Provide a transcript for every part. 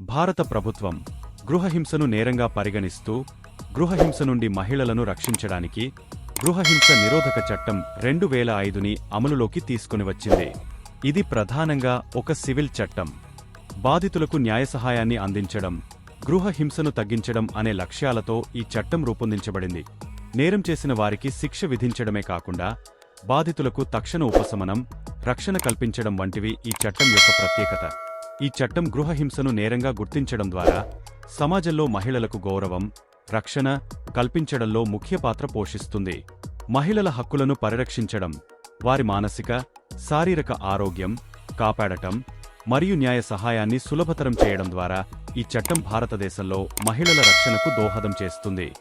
భారత ప్రభుత్వం గృహహింసను నేరంగా పరిగణిస్తూ గృహహింస నుండి మహిళలను రక్షించడానికి గృహహింస నిరోధక చట్టం రెండు వేల ఐదుని అమలులోకి తీసుకుని వచ్చింది. ఇది ప్రధానంగా ఒక సివిల్ చట్టం. బాధితులకు న్యాయ సహాయాన్ని అందించడం గృహహింసను తగ్గించడం అనే లక్ష్యాలతో ఈ చట్టం రూపొందించబడింది. నేరం చేసిన వారికి శిక్ష విధించడమే కాకుండా బాధితులకు తక్షణ ఉపశమనం రక్షణ కల్పించడం వంటివి ఈ చట్టం యొక్క ప్రత్యేకత. ఈ చట్టం గృహహింసను నేరంగా గుర్తించడం ద్వారా సమాజంలో మహిళలకు గౌరవం రక్షణ కల్పించడంలో ముఖ్య పాత్ర పోషిస్తుంది. మహిళల హక్కులను పరిరక్షించడం వారి మానసిక శారీరక ఆరోగ్యం కాపాడటం మరియు న్యాయ సహాయాన్ని సులభతరం చేయడం ద్వారా ఈ చట్టం భారతదేశంలో మహిళల రక్షణకు దోహదం చేస్తుంది.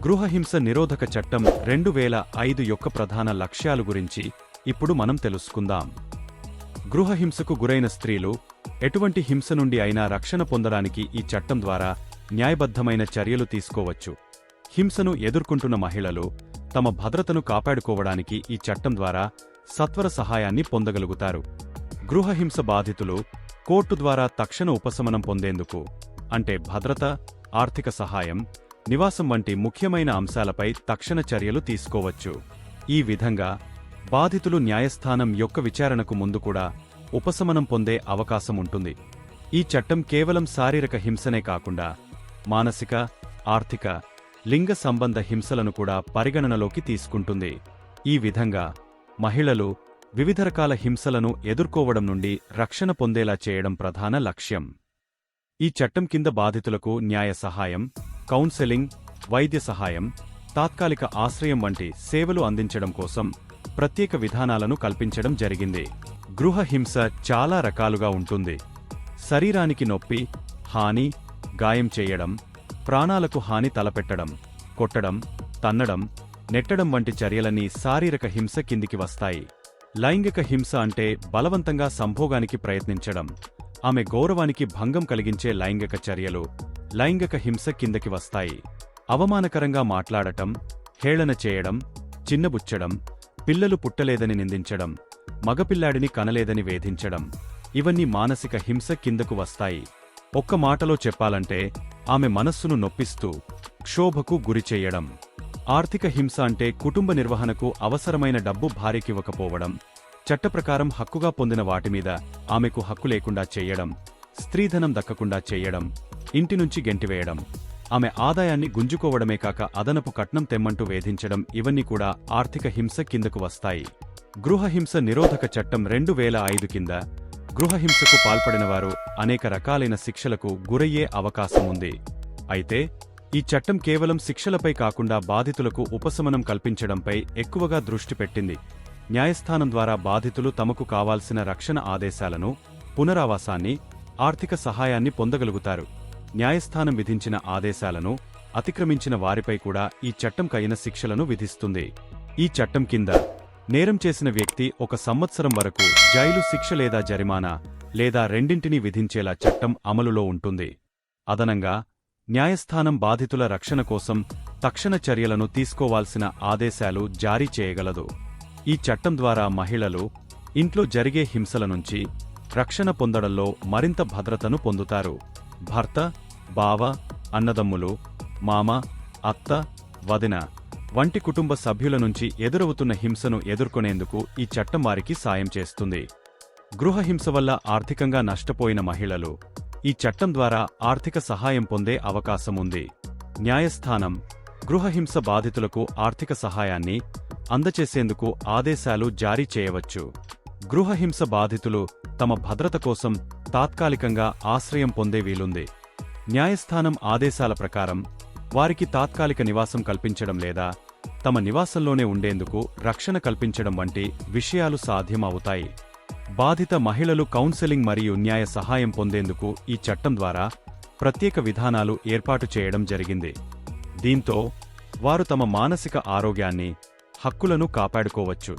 గృహహింస నిరోధక చట్టం రెండు వేల ఐదు యొక్క ప్రధాన లక్ష్యాలు గురించి ఇప్పుడు మనం తెలుసుకుందాం. గృహహింసకు గురైన స్త్రీలు ఎటువంటి హింస నుండి అయినా రక్షణ పొందడానికి ఈ చట్టం ద్వారా న్యాయబద్ధమైన చర్యలు తీసుకోవచ్చు. హింసను ఎదుర్కొంటున్న మహిళలు తమ భద్రతను కాపాడుకోవడానికి ఈ చట్టం ద్వారా సత్వర సహాయాన్ని పొందగలుగుతారు. గృహహింస బాధితులు కోర్టు ద్వారా తక్షణ ఉపశమనం పొందేందుకు అంటే భద్రత ఆర్థిక సహాయం నివాసం వంటి ముఖ్యమైన అంశాలపై తక్షణ చర్యలు తీసుకోవచ్చు. ఈ విధంగా బాధితులు న్యాయస్థానం యొక్క విచారణకు ముందు కూడా ఉపశమనం పొందే అవకాశం ఉంటుంది. ఈ చట్టం కేవలం శారీరక హింసనే కాకుండా మానసిక ఆర్థిక లింగ సంబంధ హింసలను కూడా పరిగణనలోకి తీసుకుంటుంది. ఈ విధంగా మహిళలు వివిధ రకాల హింసలను ఎదుర్కోవడం నుండి రక్షణ పొందేలా చేయడం ప్రధాన లక్ష్యం. ఈ చట్టం కింద బాధితులకు న్యాయ సహాయం కౌన్సెలింగ్ వైద్య సహాయం తాత్కాలిక ఆశ్రయం వంటి సేవలు అందించడం కోసం ప్రత్యేక విధానాలను కల్పించడం జరిగింది. గృహ హింస చాలా రకాలుగా ఉంటుంది. శరీరానికి నొప్పి హాని గాయం చేయడం ప్రాణాలకు హాని తలపెట్టడం కొట్టడం తన్నడం నెట్టడం వంటి చర్యలన్నీ శారీరక హింస కిందికి వస్తాయి. లైంగిక హింస అంటే బలవంతంగా సంభోగానికి ప్రయత్నించడం. ఆమె గౌరవానికి భంగం కలిగించే లైంగిక చర్యలు లైంగిక హింస కిందకి వస్తాయి. అవమానకరంగా మాట్లాడటం హేళన చేయడం చిన్నబుచ్చడం పిల్లలు పుట్టలేదని నిందించడం మగపిల్లాడిని కనలేదని వేధించడం ఇవన్నీ మానసిక హింస కిందకు వస్తాయి. ఒక్క మాటలో చెప్పాలంటే ఆమె మనస్సును నొప్పిస్తూ క్షోభకు గురిచేయడం ఆర్థిక హింస అంటే కుటుంబ నిర్వహణకు అవసరమైన డబ్బు భార్యకివ్వకపోవడం చట్టప్రకారం హక్కుగా పొందిన వాటిమీద ఆమెకు హక్కు లేకుండా చేయడం. స్త్రీధనం దక్కకుండా చేయడం. ఇంటి నుంచి గెంటివేయడం. ఆమె ఆదాయాన్ని గుంజుకోవడమే కాక అదనపు కట్నం తెమ్మంటూ వేధించడం ఇవన్నీ కూడా ఆర్థిక హింస కిందకు వస్తాయి. గృహహింస నిరోధక చట్టం రెండు వేల ఐదు కింద గృహహింసకు పాల్పడినవారు అనేక రకాలైన శిక్షలకు గురయ్యే అవకాశం ఉంది. అయితే ఈ చట్టం కేవలం శిక్షలపై కాకుండా బాధితులకు ఉపశమనం కల్పించడంపై ఎక్కువగా దృష్టి పెట్టింది. న్యాయస్థానం ద్వారా బాధితులు తమకు కావాల్సిన రక్షణ ఆదేశాలను పునరావాసాన్ని ఆర్థిక సహాయాన్ని పొందగలుగుతారు. న్యాయస్థానం విధించిన ఆదేశాలను అతిక్రమించిన వారిపై కూడా ఈ చట్టం కైన శిక్షలను విధిస్తుంది. ఈ చట్టం కింద నేరం చేసిన వ్యక్తి ఒక సంవత్సరం వరకు జైలు శిక్ష లేదా జరిమానా లేదా రెండింటినీ విధించేలా చట్టం అమలులో ఉంటుంది. అదనంగా న్యాయస్థానం బాధితుల రక్షణ కోసం తక్షణ చర్యలను తీసుకోవాల్సిన ఆదేశాలు జారీ చేయగలదు. ఈ చట్టం ద్వారా మహిళలు ఇంట్లో జరిగే హింసల నుంచి రక్షణ పొందడంలో మరింత భద్రతను పొందుతారు. భర్త బావ అన్నదమ్ములు మామ అత్త వదిన వంటి కుటుంబ సభ్యుల నుంచి ఎదురవుతున్న హింసను ఎదుర్కొనేందుకు ఈ చట్టం వారికి సాయం చేస్తుంది. గృహహింస వల్ల ఆర్థికంగా నష్టపోయిన మహిళలు ఈ చట్టం ద్వారా ఆర్థిక సహాయం పొందే అవకాశం ఉంది. న్యాయస్థానం గృహహింస బాధితులకు ఆర్థిక సహాయాన్ని అందచేసేందుకు ఆదేశాలు జారీ చేయవచ్చు. గృహహింస బాధితులు తమ భద్రత కోసం తాత్కాలికంగా ఆశ్రయం పొందే వీలుంది. న్యాయస్థానం ఆదేశాల ప్రకారం వారికి తాత్కాలిక నివాసం కల్పించడం లేదా తమ నివాసంలోనే ఉండేందుకు రక్షణ కల్పించడం వంటి విషయాలు సాధ్యమవుతాయి. బాధిత మహిళలు కౌన్సెలింగ్ మరియు న్యాయ సహాయం పొందేందుకు ఈ చట్టం ద్వారా ప్రత్యేక విధానాలు ఏర్పాటు చేయడం జరిగింది. దీంతో వారు తమ మానసిక ఆరోగ్యాన్ని హక్కులను కాపాడుకోవచ్చు.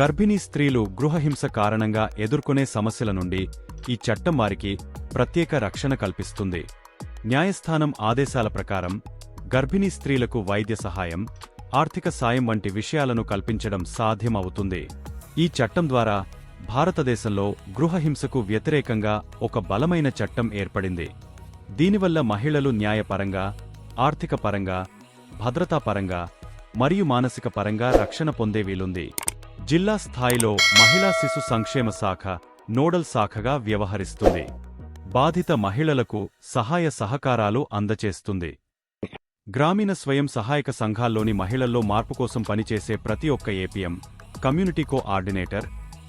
గర్భిణీ స్త్రీలు గృహహింస కారణంగా ఎదుర్కొనే సమస్యల నుండి ఈ చట్టం వారికి ప్రత్యేక రక్షణ కల్పిస్తుంది. న్యాయస్థానం ఆదేశాల ప్రకారం గర్భిణీ స్త్రీలకు వైద్య సహాయం ఆర్థిక సాయం వంటి విషయాలను కల్పించడం సాధ్యమవుతుంది. ఈ చట్టం ద్వారా భారతదేశంలో గృహహింసకు వ్యతిరేకంగా ఒక బలమైన చట్టం ఏర్పడింది. దీనివల్ల మహిళలు న్యాయపరంగా ఆర్థిక పరంగా మరియు మానసిక పరంగా రక్షణ పొందే వీలుంది. జిల్లా స్థాయిలో మహిళా శిశు సంక్షేమ శాఖ నోడల్ శాఖగా వ్యవహరిస్తుంది. బాధిత మహిళలకు సహాయ సహకారాలు అందచేస్తుంది. గ్రామీణ స్వయం సహాయక సంఘాల్లోని మహిళల్లో మార్పు కోసం పనిచేసే ప్రతి ఒక్క ఏపీఎం కమ్యూనిటీ కోఆర్డినేటర్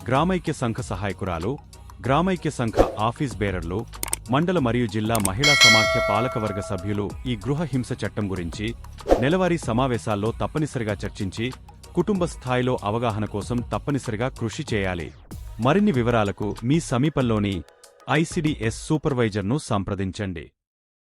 గ్రామైక్య సంఘ సహాయకురాలు గ్రామైక్య సంఘ ఆఫీస్ బేరర్లు మండల మరియు జిల్లా మహిళా సమాఖ్య పాలకవర్గ సభ్యులు ఈ గృహ హింస చట్టం గురించి నెలవారీ సమావేశాల్లో తప్పనిసరిగా చర్చించి కుటుంబ స్థాయిలో అవగాహన కోసం తప్పనిసరిగా కృషి చేయాలి. మరిన్ని వివరాలకు మీ సమీపంలోని ఐసిడిఎస్ సూపర్వైజర్ను సంప్రదించండి.